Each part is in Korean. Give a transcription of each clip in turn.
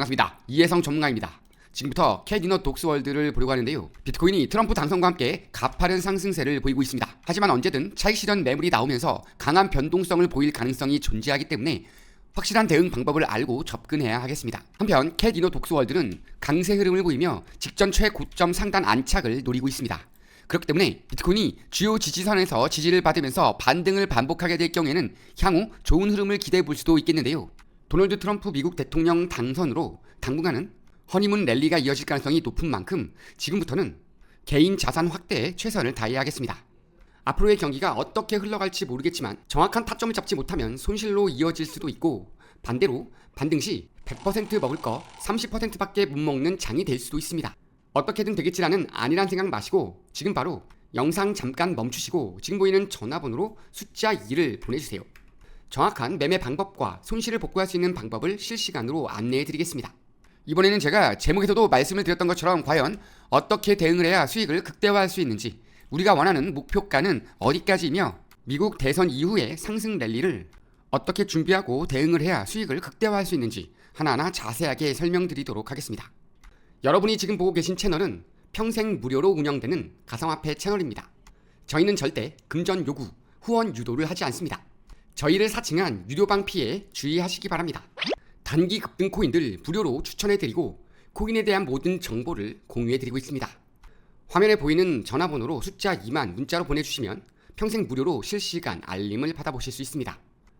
반갑습니다. 이혜성 전문가입니다. 지금부터 캐디너 독스월드를 보려고 하는데요. 비트코인이 트럼프 당선과 함께 가파른 상승세를 보이고 있습니다. 하지만 언제든 차익 실현 매물이 나오면서 강한 변동성을 보일 가능성이 존재하기 때문에 확실한 대응 방법을 알고 접근해야 하겠습니다. 한편 캐디노 독스월드는 강세 흐름을 보이며 직전 최고점 상단 안착을 노리고 있습니다. 그렇기 때문에 비트코인이 주요 지지선에서 지지를 받으면서 반등을 반복하게 될 경우에는 향후 좋은 흐름을 기대해 볼 수도 있겠는데요. 도널드 트럼프 미국 대통령 당선으로 당분간은 허니문 랠리가 이어질 가능성이 높은 만큼 지금부터는 개인 자산 확대에 최선을 다해야겠습니다. 앞으로의 경기가 어떻게 흘러갈지 모르겠지만 정확한 타점을 잡지 못하면 손실로 이어질 수도 있고 반대로 반등 시 100% 먹을 거 30%밖에 못 먹는 장이 될 수도 있습니다. 어떻게든 되겠지라는 아니란 생각 마시고 지금 바로 영상 잠깐 멈추시고 지금 보이는 전화번호로 숫자 2를 보내주세요. 정확한 매매 방법과 손실을 복구할 수 있는 방법을 실시간으로 안내해 드리겠습니다. 이번에는 제가 제목에서도 말씀을 드렸던 것처럼 과연 어떻게 대응을 해야 수익을 극대화할 수 있는지 우리가 원하는 목표가는 어디까지이며 미국 대선 이후의 상승 랠리를 어떻게 준비하고 대응을 해야 수익을 극대화할 수 있는지 하나하나 자세하게 설명드리도록 하겠습니다. 여러분이 지금 보고 계신 채널은 평생 무료로 운영되는 가상화폐 채널입니다. 저희는 절대 금전 요구, 후원 유도를 하지 않습니다. 저희를 사칭한 유료방 피해 주의하시기 바랍니다. 단기 급등 코인들 무료로 추천해드리고 코인에 대한 모든 정보를 공유해드리고 있습니다. 화면에 보이는 전화번호로 숫자 2만 문자로 보내주시면 평생 무료로 실시간 알림을 받아보실 수 있습니다.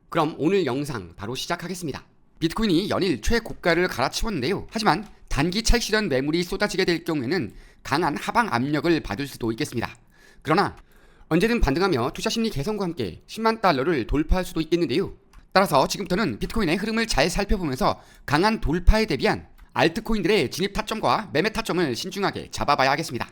그럼 오늘 영상 바로 시작하겠습니다. 비트코인이 연일 최고가를 갈아치웠는데요. 하지만 단기 차익 실현 매물이 쏟아지게 될 경우에는 강한 하방 압력을 받을 수도 있겠습니다. 그러나 언제든 반등하며 투자 심리 개선과 함께 10만 달러를 돌파할 수도 있겠는데요. 따라서 지금부터는 비트코인의 흐름을 잘 살펴보면서 강한 돌파에 대비한 알트코인들의 진입 타점과 매매 타점을 신중하게 잡아봐야 하겠습니다.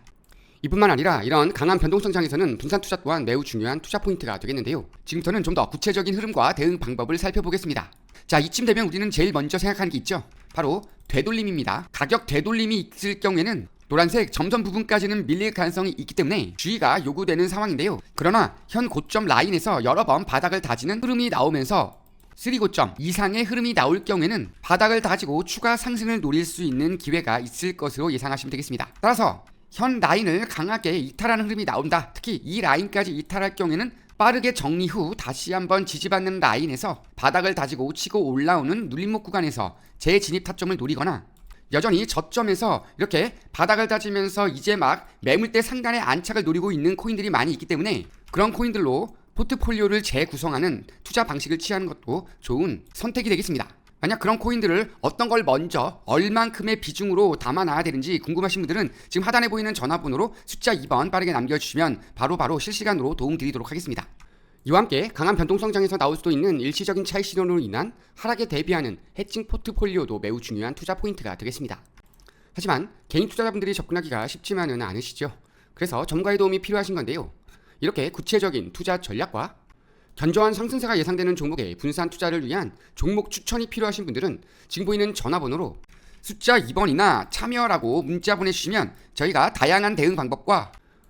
이뿐만 아니라 이런 강한 변동성장에서는 분산 투자 또한 매우 중요한 투자 포인트가 되겠는데요. 지금부터는 좀 더 구체적인 흐름과 대응 방법을 살펴보겠습니다. 자, 이쯤 되면 우리는 제일 먼저 생각하는 게 있죠. 바로 되돌림입니다. 가격 되돌림이 있을 경우에는 노란색 점선 부분까지는 밀릴 가능성이 있기 때문에 주의가 요구되는 상황인데요. 그러나 현 고점 라인에서 여러 번 바닥을 다지는 흐름이 나오면서 3고점 이상의 흐름이 나올 경우에는 바닥을 다지고 추가 상승을 노릴 수 있는 기회가 있을 것으로 예상하시면 되겠습니다. 따라서 현 라인을 강하게 이탈하는 흐름이 나온다. 특히 이 라인까지 이탈할 경우에는 빠르게 정리 후 다시 한번 지지받는 라인에서 바닥을 다지고 치고 올라오는 눌림목 구간에서 재진입 타점을 노리거나 여전히 저점에서 이렇게 바닥을 다지면서 이제 막 매물대 상단의 안착을 노리고 있는 코인들이 많이 있기 때문에 그런 코인들로 포트폴리오를 재구성하는 투자 방식을 취하는 것도 좋은 선택이 되겠습니다. 만약 그런 코인들을 어떤 걸 먼저 얼만큼의 비중으로 담아놔야 되는지 궁금하신 분들은 지금 하단에 보이는 전화번호로 숫자 2번 빠르게 남겨주시면 바로바로 바로 실시간으로 도움드리도록 하겠습니다. 이와 함께 강한 변동성장에서 나올 수도 있는 일시적인 차익 실현으로 인한 하락에 대비하는 해칭 포트폴리오도 매우 중요한 투자 포인트가 되겠습니다. 하지만 개인 투자자분들이 접근하기가 쉽지만은 않으시죠. 그래서 전문가의 도움이 필요하신 건데요. 이렇게 구체적인 투자 전략과 견조한 상승세가 예상되는 종목에 분산 투자를 위한 종목 추천이 필요하신 분들은 지금 보이는 전화번호로 숫자 2번이나 참여라고 문자 보내주시면 저희가 다양한 대응 방법과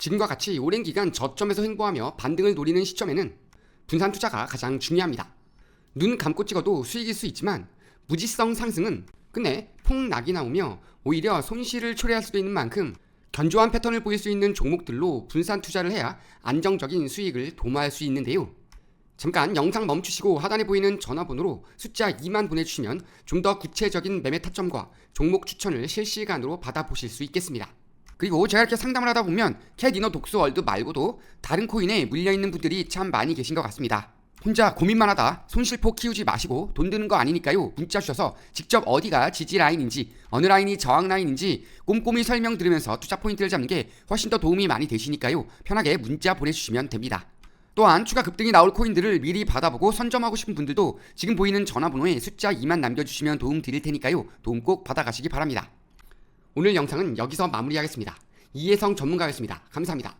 지금과 같이 오랜 기간 저점에서 횡보하며 반등을 노리는 시점에는 분산 투자가 가장 중요합니다. 눈 감고 찍어도 수익일 수 있지만 무지성 상승은 끝내 폭락이 나오며 오히려 손실을 초래할 수도 있는 만큼 견조한 패턴을 보일 수 있는 종목들로 분산 투자를 해야 안정적인 수익을 도모할 수 있는데요. 잠깐 영상 멈추시고 하단에 보이는 전화번호로 숫자 2만 보내주시면 좀 더 구체적인 매매 타점과 종목 추천을 실시간으로 받아보실 수 있겠습니다. 그리고 제가 이렇게 상담을 하다 보면 캣이너 독스월드 말고도 다른 코인에 물려있는 분들이 참 많이 계신 것 같습니다. 혼자 고민만 하다 손실포 키우지 마시고 돈 드는 거 아니니까요. 문자 주셔서 직접 어디가 지지 라인인지 어느 라인이 저항 라인인지 꼼꼼히 설명 들으면서 투자 포인트를 잡는 게 훨씬 더 도움이 많이 되시니까요. 편하게 문자 보내주시면 됩니다. 또한 추가 급등이 나올 코인들을 미리 받아보고 선점하고 싶은 분들도 지금 보이는 전화번호에 숫자 2만 남겨주시면 도움 드릴 테니까요. 도움 꼭 받아가시기 바랍니다. 오늘 영상은 여기서 마무리하겠습니다. 이혜성 전문가였습니다. 감사합니다.